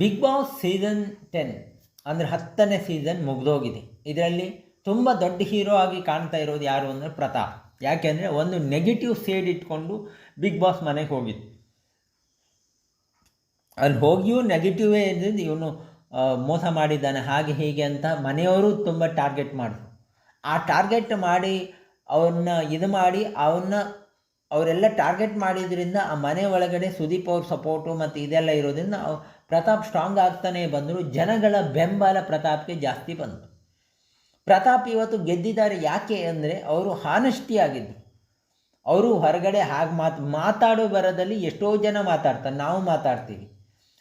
Big boss season ten ಅಂದರೆ ಹತ್ತನೇ season ಮುಗಿದೋಗಿದೆ. ಇದರಲ್ಲಿ ತುಂಬ ದೊಡ್ಡ ಹೀರೋ ಆಗಿ ಕಾಣ್ತಾ ಇರೋದು ಯಾರು ಅಂದರೆ ಪ್ರತಾಪ್. ಯಾಕೆಂದರೆ ಒಂದು ನೆಗೆಟಿವ್ ಸೇಡ್ ಇಟ್ಕೊಂಡು ಬಿಗ್ ಬಾಸ್ ಮನೆಗೆ ಹೋಗಿದ್ದು. ಅಲ್ಲಿ ಹೋಗಿಯೂ ನೆಗೆಟಿವೇ ಇದ್ದಿದ್ದು ಇವನು ಮೋಸ ಮಾಡಿದ್ದಾನೆ, ಹಾಗೆ ಹೀಗೆ ಅಂತ ಮನೆಯವರು ತುಂಬ ಟಾರ್ಗೆಟ್ ಮಾಡಿದ್ರು. ಆ ಟಾರ್ಗೆಟ್ ಮಾಡಿ ಅವನ್ನ ಇದು ಮಾಡಿ ಅವನ್ನ ಅವರೆಲ್ಲ ಟಾರ್ಗೆಟ್ ಮಾಡಿದ್ರಿಂದ ಆ ಮನೆ ಒಳಗಡೆ ಸುದೀಪ್ ಅವ್ರ ಸಪೋರ್ಟು ಮತ್ತು ಇದೆಲ್ಲ ಇರೋದ್ರಿಂದ ಪ್ರತಾಪ್ ಸ್ಟ್ರಾಂಗ್ ಆಗ್ತಾನೆ ಬಂದರು. ಜನಗಳ ಬೆಂಬಲ ಪ್ರತಾಪ್ಗೆ ಜಾಸ್ತಿ ಬಂತು. ಪ್ರತಾಪ್ ಇವತ್ತು ಗೆದ್ದಿದ್ದಾರೆ ಯಾಕೆ ಅಂದರೆ ಅವರು ಹಾನೆಸ್ಟಿ ಆಗಿದ್ದರು ಅವರು ಹೊರಗಡೆ ಹಾಗೆ ಮಾತು, ಮಾತಾಡೋ ಬರದಲ್ಲಿ ಎಷ್ಟೋ ಜನ ಮಾತಾಡ್ತಾರೆ, ನಾವು ಮಾತಾಡ್ತೀವಿ.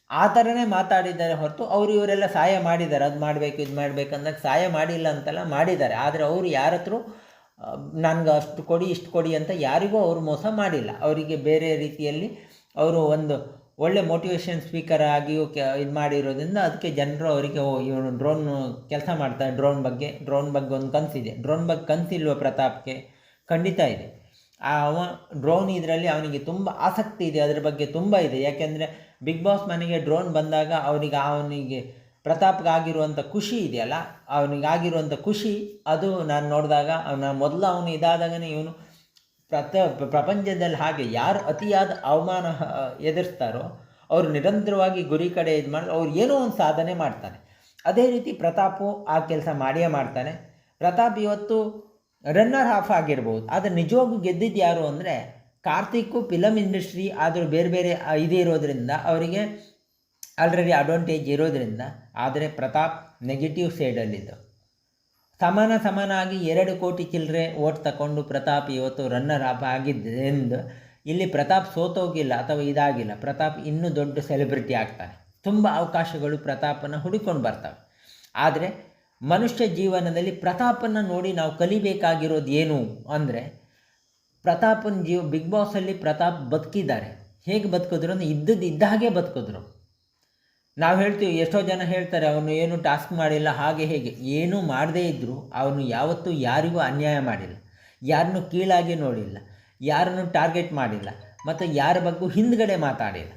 ಆ ಥರನೇ ಮಾತಾಡಿದ್ದಾರೆ ಹೊರತು ಅವರು ಇವರೆಲ್ಲ ಸಹಾಯ ಮಾಡಿದ್ದಾರೆ. ಅದು ಮಾಡಬೇಕು, ಇದು ಮಾಡಬೇಕಂದಾಗ ಸಹಾಯ ಮಾಡಿಲ್ಲ ಅಂತೆಲ್ಲ ಮಾಡಿದ್ದಾರೆ. ಆದರೆ ಅವರು ಯಾರ ನನಗೆ ಅಷ್ಟು ಕೊಡಿ, ಇಷ್ಟು ಕೊಡಿ ಅಂತ ಯಾರಿಗೂ ಅವರು ಮೋಸ ಮಾಡಿಲ್ಲ. ಅವರಿಗೆ ಬೇರೆ ರೀತಿಯಲ್ಲಿ ಅವರು ಒಂದು ಒಳ್ಳೆ ಮೋಟಿವೇಶನ್ ಸ್ಪೀಕರ್ ಆಗಿಯೂ ಕೆ, ಇದು ಮಾಡಿರೋದ್ರಿಂದ ಅದಕ್ಕೆ ಜನರು ಅವರಿಗೆ, ಓ, ಇವನು ಡ್ರೋನ್ ಕೆಲಸ ಮಾಡ್ತಾರೆ ಡ್ರೋನ್ ಬಗ್ಗೆ ಡ್ರೋನ್ ಬಗ್ಗೆ ಒಂದು ಕನಸಿದೆ. ಡ್ರೋನ್ ಬಗ್ಗೆ ಕನಸಿಲ್ವ ಪ್ರತಾಪ್ಗೆ? ಖಂಡಿತ ಇದೆ. ಅವ ಡ್ರೋನ್ ಇದರಲ್ಲಿ ಅವನಿಗೆ ತುಂಬ ಆಸಕ್ತಿ ಇದೆ, ಅದರ ಬಗ್ಗೆ ತುಂಬ ಇದೆ. ಯಾಕೆಂದರೆ, ಬಿಗ್ ಬಾಸ್ ಮನೆಗೆ ಡ್ರೋನ್ ಬಂದಾಗ ಅವನಿಗೆ ಅವನಿಗೆ ಪ್ರತಾಪ್ಗೆ ಆಗಿರುವಂಥ ಖುಷಿ ಇದೆಯಲ್ಲ? ಅವನಿಗಾಗಿರುವಂಥ ಖುಷಿ, ಅದು ನಾನು ನೋಡಿದಾಗ ಅವನ ಮೊದಲು ಅವನು ಇದಾದಾಗನೇ ಇವನು ಪ್ರತ, ಪ್ರಪಂಚದಲ್ಲಿ ಹಾಗೆ ಯಾರು ಅತಿಯಾದ ಅವಮಾನ ಎದುರಿಸ್ತಾರೋ, ಅವರು ನಿರಂತರವಾಗಿ ಗುರಿ ಕಡೆ ಇದು ಮಾಡಿ, ಅವ್ರು ಏನೋ ಒಂದು ಸಾಧನೆ ಮಾಡ್ತಾನೆ. ಅದೇ ರೀತಿ ಪ್ರತಾಪು ಆ ಕೆಲಸ ಮಾಡಿಯೇ ಮಾಡ್ತಾನೆ. ಪ್ರತಾಪ್ ಇವತ್ತು ರನ್ನರ್ ಹಾಫ್ ಆಗಿರ್ಬೋದು. ಆದರೆ ನಿಜವಾಗೂ ಗೆದ್ದಿದ್ದು ಯಾರು ಅಂದರೆ ಕಾರ್ತಿಕ್ಕು ಫಿಲಮ್ ಇಂಡಸ್ಟ್ರಿ, ಆದರೂ ಬೇರೆ ಬೇರೆ ಇದೇ ಇರೋದರಿಂದ ಇರೋದ್ರಿಂದ ಅವರಿಗೆ ಆಲ್ರೆಡಿ ಅಡ್ವಾಂಟೇಜ್ ಇರೋದ್ರಿಂದ ಆದರೆ ಪ್ರತಾಪ್ ನೆಗೆಟಿವ್ ಸೈಡಲ್ಲಿದ್ದು ಸಮಾನ ಸಮಾನಾಗಿ ಎರಡು ಕೋಟಿ ಚಿಲ್ಲರೆ ಓಟ್ ತಗೊಂಡು ಪ್ರತಾಪ್ ಇವತ್ತು ರನ್ನರ್ ಅಪ್ ಆಗಿದ್ದರಿಂದ ಇಲ್ಲಿ ಪ್ರತಾಪ್ ಸೋತೋಗಿಲ್ಲ ಅಥವಾ ಇದಾಗಿಲ್ಲ. ಪ್ರತಾಪ್ ಇನ್ನೂ ದೊಡ್ಡ ಸೆಲೆಬ್ರಿಟಿ ಆಗ್ತಾನೆ. ತುಂಬ ಅವಕಾಶಗಳು ಪ್ರತಾಪನ ಹುಡುಕೊಂಡು ಬರ್ತವೆ. ಆದರೆ ಮನುಷ್ಯ ಜೀವನದಲ್ಲಿ ಪ್ರತಾಪನ ನೋಡಿ ನಾವು ಕಲಿಬೇಕಾಗಿರೋದು ಏನು ಅಂದರೆ ಪ್ರತಾಪನ ಜೀವ, ಬಿಗ್ ಬಾಸಲ್ಲಿ ಪ್ರತಾಪ್ ಬದುಕಿದ್ದಾರೆ. ಹೇಗೆ ಬದುಕಿದ್ರು ಅಂದರೆ ಇದ್ದದ್ದು ಇದ್ದ ಹಾಗೆ ಬದುಕಿದ್ರು. ನಾವು ಹೇಳ್ತೀವಿ, ಎಷ್ಟೋ ಜನ ಹೇಳ್ತಾರೆ, ಅವನು ಏನು ಟಾಸ್ಕ್ ಮಾಡಿಲ್ಲ, ಹಾಗೆ ಹೇಗೆ. ಏನೂ ಮಾಡದೇ ಇದ್ದರೂ ಅವನು ಯಾವತ್ತೂ ಯಾರಿಗೂ ಅನ್ಯಾಯ ಮಾಡಿಲ್ಲ. ಯಾರನ್ನು ಕೀಳಾಗಿ ನೋಡಿಲ್ಲ, ಯಾರನ್ನು ಟಾರ್ಗೆಟ್ ಮಾಡಿಲ್ಲ, ಮತ್ತು ಯಾರ ಬಗ್ಗೂ ಹಿಂದ್ಗಡೆ ಮಾತಾಡಿಲ್ಲ.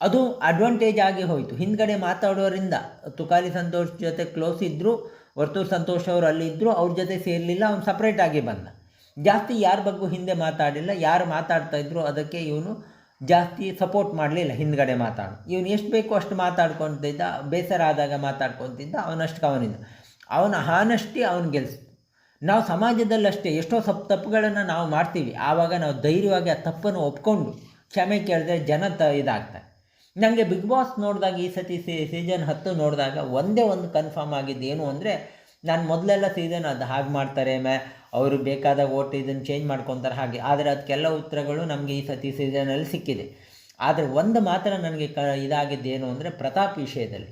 ಅದು ಅಡ್ವಾಂಟೇಜ್ ಆಗಿ ಹೋಯಿತು. ಹಿಂದ್ಗಡೆ ಮಾತಾಡೋರಿಂದ ತುಕಾಲಿ ಸಂತೋಷ್ ಜೊತೆ ಕ್ಲೋಸ್ ಇದ್ದರು ವರ್ತೂರ್ ಸಂತೋಷ್ ಅವರು ಅಲ್ಲಿ ಇದ್ದರು ಅವ್ರ ಜೊತೆ ಸೇರಲಿಲ್ಲ, ಅವ್ನು ಸಪ್ರೇಟಾಗಿ ಬಂದ. ಜಾಸ್ತಿ ಯಾರ ಬಗ್ಗೂ ಹಿಂದೆ ಮಾತಾಡಿಲ್ಲ, ಯಾರು ಮಾತಾಡ್ತಾ ಇದ್ರು ಅದಕ್ಕೆ ಇವನು ಜಾಸ್ತಿ ಸಪೋರ್ಟ್ ಮಾಡಲಿಲ್ಲ ಹಿಂದ್ಗಡೆ ಮಾತಾಡು. ಇವನು ಎಷ್ಟು ಬೇಕೋ ಅಷ್ಟು ಮಾತಾಡ್ಕೊತಿದ್ದ, ಬೇಸರ ಆದಾಗ ಮಾತಾಡ್ಕೊತಿದ್ದ ಅವನಷ್ಟು ಅವನಿಂದ ಅವನ ಹಾನಷ್ಟೇ ಅವನು ಗೆಲ್ಲಿಸ್ತು ನಾವು ಸಮಾಜದಲ್ಲಿ ಅಷ್ಟೇ, ಎಷ್ಟೋ ಸಪ್ ತಪ್ಪುಗಳನ್ನು ನಾವು ಮಾಡ್ತೀವಿ. ಆವಾಗ ನಾವು ಧೈರ್ಯವಾಗಿ ಆ ತಪ್ಪನ್ನು ಒಪ್ಕೊಂಡು ಕ್ಷಮೆ ಕೇಳಿದ್ರೆ ಜನ ತ ಇದಾಗ್ತಾರೆ. ನನಗೆ ಬಿಗ್ ಬಾಸ್ ನೋಡಿದಾಗ ಈ ಸತಿ ಸೀಸನ್ ಹತ್ತು ನೋಡಿದಾಗ ಒಂದೇ ಒಂದು ಕನ್ಫರ್ಮ್ ಆಗಿದ್ದು ಏನು ಅಂದರೆ ನಾನು ಮೊದಲೆಲ್ಲ ಸೀಸನ್ ಅದು ಹಾಗೆ ಮಾಡ್ತಾರೆ ಮ್ಯಾ ಅವರು ಬೇಕಾದಾಗ ಓಟ್ ಇದನ್ನು ಚೇಂಜ್ ಮಾಡ್ಕೊತಾರೆ ಹಾಗೆ. ಆದರೆ ಅದಕ್ಕೆಲ್ಲ ಉತ್ತರಗಳು ನಮಗೆ ಈ ಸತಿ ಸೀಸನಲ್ಲಿ ಸಿಕ್ಕಿದೆ. ಆದರೆ ಒಂದು ಮಾತ್ರ ನನಗೆ ಕ, ಇದಾಗಿದ್ದೇನು ಅಂದರೆ ಪ್ರತಾಪ್ ವಿಷಯದಲ್ಲಿ.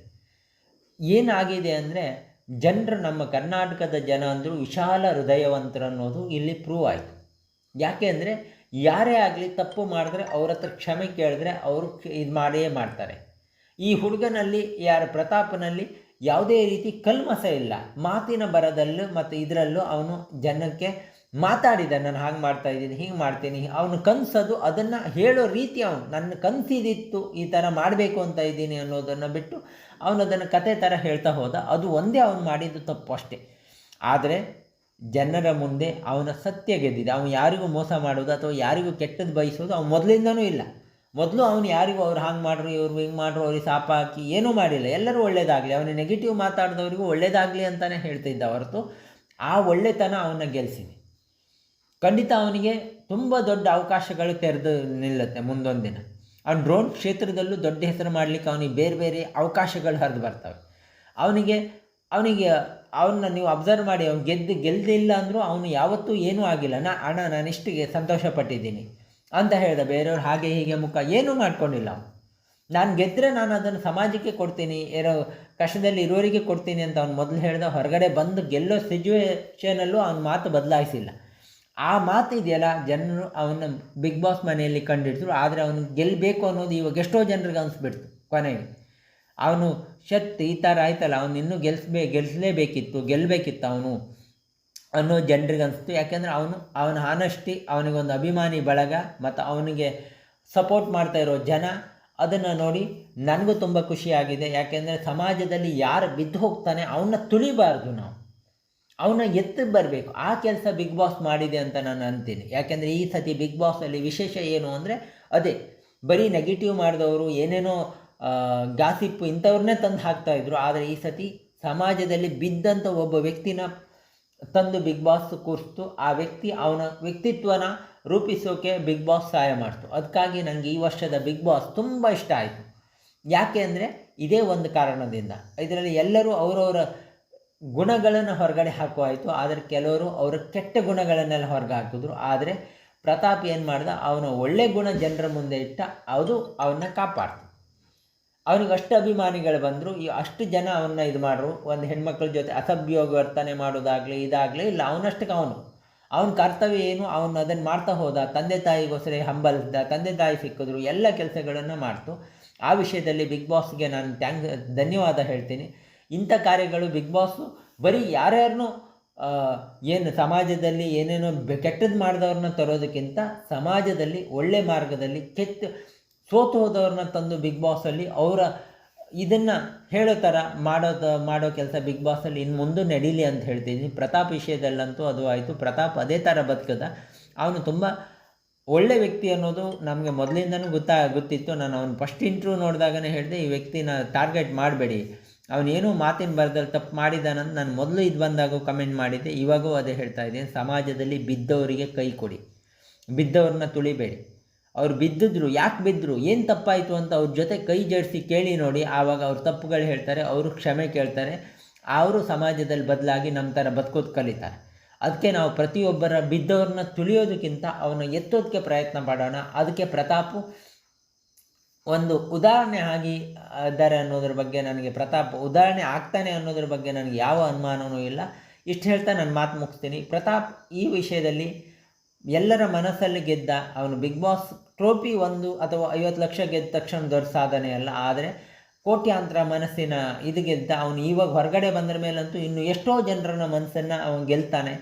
ಏನಾಗಿದೆ ಅಂದರೆ ಜನರು ನಮ್ಮ ಕರ್ನಾಟಕದ ಜನ ಅಂದರೂ ವಿಶಾಲ ಹೃದಯವಂತರು ಅನ್ನೋದು ಇಲ್ಲಿ ಪ್ರೂವ್ ಆಯಿತು. ಯಾಕೆ ಅಂದರೆ ಯಾರೇ ಆಗಲಿ ತಪ್ಪು ಮಾಡಿದ್ರೆ ಅವ್ರ ಹತ್ರ ಕ್ಷಮೆ ಕೇಳಿದ್ರೆ ಅವರು ಇದು ಮಾಡೇ ಮಾಡ್ತಾರೆ. ಈ ಹುಡುಗನಲ್ಲಿ ಯಾರ ಪ್ರತಾಪನಲ್ಲಿ ಯಾವುದೇ ರೀತಿ ಕಲ್ಮಸ ಇಲ್ಲ. ಮಾತಿನ ಬರದಲ್ಲೂ ಮತ್ತು ಇದರಲ್ಲೂ ಅವನು ಜನಕ್ಕೆ ಮಾತಾಡಿದ, ನಾನು ಹಾಗೆ ಮಾಡ್ತಾ ಇದ್ದೀನಿ, ಹೀಗೆ ಮಾಡ್ತೀನಿ. ಅವನು ಕನಸದು, ಅದನ್ನು ಹೇಳೋ ರೀತಿ ಅವನು. ನನ್ನ ಕನಸಿದಿತ್ತು, ಈ ಥರ ಮಾಡಬೇಕು ಅಂತ ಇದ್ದೀನಿ ಅನ್ನೋದನ್ನು ಬಿಟ್ಟು ಅವನು ಅದನ್ನು ಕತೆ ಥರ ಹೇಳ್ತಾ ಹೋದ. ಅದು ಒಂದೇ ಅವನು ಮಾಡಿದ್ದು ತಪ್ಪು ಅಷ್ಟೇ. ಆದರೆ ಜನರ ಮುಂದೆ ಅವನ ಸತ್ಯ ಗೆದ್ದಿದೆ. ಅವನು ಯಾರಿಗೂ ಮೋಸ ಮಾಡೋದು ಅಥವಾ ಯಾರಿಗೂ ಕೆಟ್ಟದ್ದು ಬಯಸೋದು ಅವನು ಮೊದಲಿಂದನೂ ಇಲ್ಲ. ಮೊದಲು ಅವನು ಯಾರಿಗೂ ಅವ್ರು ಹಾಂಗೆ ಮಾಡ್ರು, ಇವ್ರು ಹಿಂಗೆ ಮಾಡ್ರು, ಅವ್ರಿಗೆ ಸಾಪ ಹಾಕಿ ಏನೂ ಮಾಡಿಲ್ಲ. ಎಲ್ಲರೂ ಒಳ್ಳೇದಾಗಲಿ. ಅವನು ನೆಗೆಟಿವ್ ಮಾತಾಡಿದವರಿಗೂ ಒಳ್ಳೇದಾಗಲಿ ಅಂತಲೇ ಹೇಳ್ತಿದ್ದ ಹೊರತು. ಆ ಒಳ್ಳೆತನ ಅವನ್ನ ಗೆಲ್ಸಿನಿ. ಖಂಡಿತ ಅವನಿಗೆ ತುಂಬ ದೊಡ್ಡ ಅವಕಾಶಗಳು ತೆರೆದು ನಿಲ್ಲುತ್ತೆ ಮುಂದೊಂದು ದಿನ ಅವ್ನು ಡ್ರೋನ್ ಕ್ಷೇತ್ರದಲ್ಲೂ ದೊಡ್ಡ ಹೆಸರು ಮಾಡಲಿಕ್ಕೆ ಅವನಿಗೆ ಬೇರೆ ಬೇರೆ ಅವಕಾಶಗಳು ಹರಿದು ಬರ್ತವೆ. ಅವನಿಗೆ ಅವನಿಗೆ ಅವನ್ನ ನೀವು ಅಬ್ಸರ್ವ್ ಮಾಡಿ, ಅವ್ನು ಗೆದ್ದು ಗೆಲ್ದಿಲ್ಲ ಅಂದರೂ ಅವನು ಯಾವತ್ತೂ ಏನೂ ಆಗಿಲ್ಲ. ನಾ, ಅಣ್ಣ ನಾನು ಇಷ್ಟಿಗೆ ಸಂತೋಷ ಪಟ್ಟಿದ್ದೀನಿ ಅಂತ ಹೇಳಿದ ಬೇರೆಯವ್ರು, ಹಾಗೆ ಹೀಗೆ ಮುಖ. ಏನೂ ಮಾಡ್ಕೊಂಡಿಲ್ಲ. ನಾನು ಗೆದ್ದರೆ ನಾನು ಅದನ್ನು ಸಮಾಜಕ್ಕೆ ಕೊಡ್ತೀನಿ ಏನೋ ಕಷ್ಟದಲ್ಲಿ ಇರೋರಿಗೆ ಕೊಡ್ತೀನಿ ಅಂತ ಅವ್ನು ಮೊದಲು ಹೇಳ್ದ ಹೊರಗಡೆ ಬಂದು ಗೆಲ್ಲೋ ಸಿಚುವೇಷನಲ್ಲೂ ಅವ್ನ ಮಾತು ಬದಲಾಯಿಸಿಲ್ಲ. ಆ ಮಾತು ಇದೆಯಲ್ಲ, ಜನರು ಅವನ ಬಿಗ್ ಬಾಸ್ ಮನೆಯಲ್ಲಿ ಕಂಡಿಡ್ತರು ಆದರೆ ಅವನು ಗೆಲ್ಲಬೇಕು ಅನ್ನೋದು ಇವಾಗ ಎಷ್ಟೋ ಜನರಿಗೆ ಅನಿಸ್ಬಿಡ್ತು ಕೊನೆಗೆ. ಅವನು ಶತ್ ಈ ಥರ ಆಯ್ತಲ್ಲ, ಅವನು ಇನ್ನೂ ಗೆಲ್ಸ್ಬೇ ಗೆಲ್ಲಿಸಲೇಬೇಕಿತ್ತು ಗೆಲ್ಲಬೇಕಿತ್ತು ಅವನು. ಅನ್ನೋ ಜನರಿಗೆ ಅನಿಸ್ತು ಯಾಕೆಂದರೆ ಅವನು, ಅವನ ಹಾನಷ್ಟಿ ಅವನಿಗೊಂದು ಅಭಿಮಾನಿ ಬಳಗ, ಮತ್ತು ಅವನಿಗೆ ಸಪೋರ್ಟ್ ಮಾಡ್ತಾ ಇರೋ ಜನ, ಅದನ್ನು ನೋಡಿ ನನಗೂ ತುಂಬ ಖುಷಿಯಾಗಿದೆ ಯಾಕೆಂದರೆ ಸಮಾಜದಲ್ಲಿ ಯಾರು ಬಿದ್ದು ಹೋಗ್ತಾನೆ ಅವನ್ನ ತುಳಿಬಾರ್ದು ನಾವು. ಅವನ್ನ ಎತ್ತಿ ಬರಬೇಕು. ಆ ಕೆಲಸ ಬಿಗ್ ಬಾಸ್ ಮಾಡಿದೆ ಅಂತ ನಾನು ಅಂತೀನಿ. ಯಾಕೆಂದರೆ ಈ ಸತಿ ಬಿಗ್ ಬಾಸಲ್ಲಿ ವಿಶೇಷ ಏನು ಅಂದರೆ, ಅದೇ ಬರೀ ನೆಗೆಟಿವ್ ಮಾಡಿದವರು, ಏನೇನೋ ಗಾಸಿಪ್ಪು ಇಂಥವ್ರನ್ನೇ ತಂದು ಹಾಕ್ತಾಯಿದ್ರು ಆದರೆ ಈ ಸತಿ ಸಮಾಜದಲ್ಲಿ ಬಿದ್ದಂಥ ಒಬ್ಬ ವ್ಯಕ್ತಿನ ತಂದು ಬಿಗ್ ಬಾಸ್ ಕೂರಿಸ್ತು. ಆ ವ್ಯಕ್ತಿ ಅವನ ವ್ಯಕ್ತಿತ್ವನ ರೂಪಿಸೋಕೆ ಬಿಗ್ ಬಾಸ್ ಸಹಾಯ ಮಾಡ್ತು. ಅದಕ್ಕಾಗಿ ನನಗೆ ಈ ವರ್ಷದ ಬಿಗ್ ಬಾಸ್ ತುಂಬ ಇಷ್ಟ ಆಯಿತು. ಯಾಕೆ ಅಂದರೆ ಇದೇ ಒಂದು ಕಾರಣದಿಂದ. ಇದರಲ್ಲಿ ಎಲ್ಲರೂ ಅವರವರ ಗುಣಗಳನ್ನು ಹೊರಗಡೆ ಹಾಕುವಾಯಿತು ಆದರೆ ಕೆಲವರು ಅವರ ಕೆಟ್ಟ ಗುಣಗಳನ್ನೆಲ್ಲ ಹೊರಗೆ ಹಾಕಿದ್ರು. ಆದರೆ ಪ್ರತಾಪ್ ಏನು ಮಾಡ್ದ? ಅವನ ಒಳ್ಳೆ ಗುಣ ಜನರ ಮುಂದೆ ಇಟ್ಟ, ಅದು ಅವನ್ನ ಕಾಪಾಡ್ತು. ಅವನಿಗೆ ಅಷ್ಟು ಅಭಿಮಾನಿಗಳು ಬಂದರು, ಈ ಅಷ್ಟು ಜನ ಅವನ್ನ ಇದು ಮಾಡ್ರು, ಒಂದು ಹೆಣ್ಮಕ್ಳ ಜೊತೆ ಅಸಭ್ಯೋಗ ವರ್ತನೆ ಮಾಡೋದಾಗಲಿ, ಇದಾಗಲಿ, ಇಲ್ಲ, ಅವನಷ್ಟಕ್ಕೆ ಅವನು. ಅವನ ಕರ್ತವ್ಯ ಏನು, ಅವನು ಅದನ್ನು ಮಾಡ್ತಾ ಹೋದ, ತಂದೆ ತಾಯಿಗೋಸ್ಕರ ಹಂಬಲಿಸಿದ ತಂದೆ ತಾಯಿ ಸಿಕ್ಕಿದ್ರು, ಎಲ್ಲ ಕೆಲಸಗಳನ್ನು ಮಾಡ್ತು. ಆ ವಿಷಯದಲ್ಲಿ ಬಿಗ್ ಬಾಸ್ಗೆ ನಾನು ಥ್ಯಾಂಕ್ ಧನ್ಯವಾದ ಹೇಳ್ತೀನಿ. ಇಂಥ ಕಾರ್ಯಗಳು ಬಿಗ್ ಬಾಸು ಬರೀ ಯಾರ್ಯಾರನ್ನು ಏನು ಸಮಾಜದಲ್ಲಿ ಏನೇನೋ ಕೆಟ್ಟದ್ದು ಮಾಡಿದವ್ರನ್ನ ತರೋದಕ್ಕಿಂತ ಸಮಾಜದಲ್ಲಿ ಒಳ್ಳೆ ಮಾರ್ಗದಲ್ಲಿ ಕೆಟ್ಟ ಸೋತು ಹೋದವ್ರನ್ನ ತಂದು ಬಿಗ್ ಬಾಸಲ್ಲಿ ಅವರ ಇದನ್ನು ಹೇಳೋ ಥರ ಮಾಡೋದು ಮಾಡೋ ಕೆಲಸ ಬಿಗ್ ಬಾಸಲ್ಲಿ ಇನ್ನು ಮುಂದೆ ನಡೀಲಿ ಅಂತ ಹೇಳ್ತಿದ್ದೀನಿ ಪ್ರತಾಪ್ ವಿಷಯದಲ್ಲಂತೂ ಅದು ಆಯಿತು. ಪ್ರತಾಪ್ ಅದೇ ಥರ ಬದುಕದ. ಅವನು ತುಂಬ ಒಳ್ಳೆ ವ್ಯಕ್ತಿ ಅನ್ನೋದು ನಮಗೆ ಮೊದಲಿಂದನೂ ಗೊತ್ತಾ, ಗೊತ್ತಿತ್ತು. ನಾನು ಅವ್ನು ಫಸ್ಟ್ ಇಂಟ್ರ್ಯೂ ನೋಡಿದಾಗನೇ ಹೇಳಿದೆ, ಈ ವ್ಯಕ್ತಿನ ಟಾರ್ಗೆಟ್ ಮಾಡಬೇಡಿ. ಅವನೇನೋ ಮಾತಿನ ಬರದಲ್ಲಿ ತಪ್ಪು ಮಾಡಿದಾನಂತ ನಾನು ಮೊದಲು ಇದು ಬಂದಾಗ ಕಮೆಂಟ್ ಮಾಡಿದ್ದೆ. ಇವಾಗೂ ಅದೇ ಹೇಳ್ತಾ ಇದ್ದೀನಿ. ಸಮಾಜದಲ್ಲಿ ಬಿದ್ದವರಿಗೆ ಕೈ ಕೊಡಿ. ಬಿದ್ದವ್ರನ್ನ ತುಳಿಬೇಡಿ. ಅವ್ರು ಬಿದ್ದಿದ್ರು, ಯಾಕೆ ಬಿದ್ದರು, ಏನು ತಪ್ಪಾಯಿತು ಅಂತ ಅವ್ರ ಜೊತೆ ಕೈ ಜಡಿಸಿ ಕೇಳಿ ನೋಡಿ, ಆವಾಗ ಅವ್ರು ತಪ್ಪುಗಳು ಹೇಳ್ತಾರೆ, ಅವರು ಕ್ಷಮೆ ಕೇಳ್ತಾರೆ, ಅವರು ಸಮಾಜದಲ್ಲಿ ಬದಲಾಗಿ ನಮ್ಮ ಥರ ಬದುಕೋದು ಕಲಿತಾರೆ. ಅದಕ್ಕೆ ನಾವು ಪ್ರತಿಯೊಬ್ಬರ ಬಿದ್ದವ್ರನ್ನ ತುಳಿಯೋದಕ್ಕಿಂತ ಅವನ್ನ ಎತ್ತೋದಕ್ಕೆ ಪ್ರಯತ್ನ ಮಾಡೋಣ. ಅದಕ್ಕೆ ಪ್ರತಾಪು ಒಂದು ಉದಾಹರಣೆ ಆಗಿ ಇದ್ದಾರೆ ಅನ್ನೋದ್ರ ಬಗ್ಗೆ ನನಗೆ ಪ್ರತಾಪ್, ಉದಾಹರಣೆ ಆಗ್ತಾನೆ ಅನ್ನೋದ್ರ ಬಗ್ಗೆ ನನಗೆ ಯಾವ ಅನುಮಾನವೂ ಇಲ್ಲ. ಇಷ್ಟು ಹೇಳ್ತಾ ನಾನು ಮಾತು ಮುಗಿಸ್ತೀನಿ. ಪ್ರತಾಪ್ ಈ ವಿಷಯದಲ್ಲಿ ಎಲ್ಲರ ಮನಸ್ಸಲ್ಲಿ ಗೆದ್ದ ಅವನು ಬಿಗ್ ಬಾಸ್ ಟ್ರೋಫಿ ಒಂದು ಅಥವಾ ಐವತ್ತು ಲಕ್ಷ ಗೆದ್ದ ತಕ್ಷಣ ದೊಡ್ಡ ಸಾಧನೆ ಅಲ್ಲ. ಆದರೆ ಕೋಟ್ಯಾಂತರ ಮನಸ್ಸಿನ ಇದು ಗೆದ್ದ ಅವನು ಇವಾಗ ಹೊರಗಡೆ ಬಂದ ಮೇಲಂತೂ ಇನ್ನು ಎಷ್ಟೋ ಜನರನ್ನ ಮನಸ್ಸನ್ನು ಅವನು ಗೆಲ್ತಾನೆ.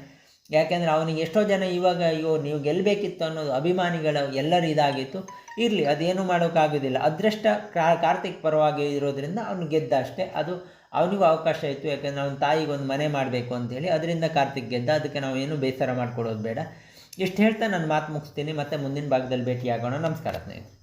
ಯಾಕೆಂದರೆ ಅವನಿಗೆ ಎಷ್ಟೋ ಜನ ಇವಾಗ ಅಯ್ಯೋ, ನೀವು ಗೆಲ್ಲಬೇಕಿತ್ತು ಅನ್ನೋದು ಅಭಿಮಾನಿಗಳ ಎಲ್ಲರೂ ಇದಾಗಿತ್ತು. ಇರಲಿ, ಅದೇನು ಮಾಡೋಕ್ಕಾಗೋದಿಲ್ಲ. ಅದೃಷ್ಟ ಕಾರ್ತಿಕ್ ಪರವಾಗಿ ಇರೋದರಿಂದ ಅವನು ಗೆದ್ದ ಅಷ್ಟೇ. ಅದು ಅವನಿಗೂ ಅವಕಾಶ ಇತ್ತು. ಯಾಕೆಂದರೆ ಅವನ ತಾಯಿಗೆ ಒಂದು ಮನೆ ಮಾಡಬೇಕು ಅಂತೇಳಿ. ಅದರಿಂದ ಕಾರ್ತಿಕ್ ಗೆದ್ದ. ಅದಕ್ಕೆ ನಾವು ಏನು ಬೇಸರ ಮಾಡಿಕೊಡೋದು ಬೇಡ. ಇಷ್ಟು ಹೇಳ್ತಾ ನಾನು ಮಾತು ಮುಗಿಸ್ತೀನಿ ಮತ್ತೆ ಮುಂದಿನ ಭಾಗದಲ್ಲಿ ಭೇಟಿಯಾಗೋಣ. ನಮಸ್ಕಾರ ಸ್ನೇಹಿತರೆ.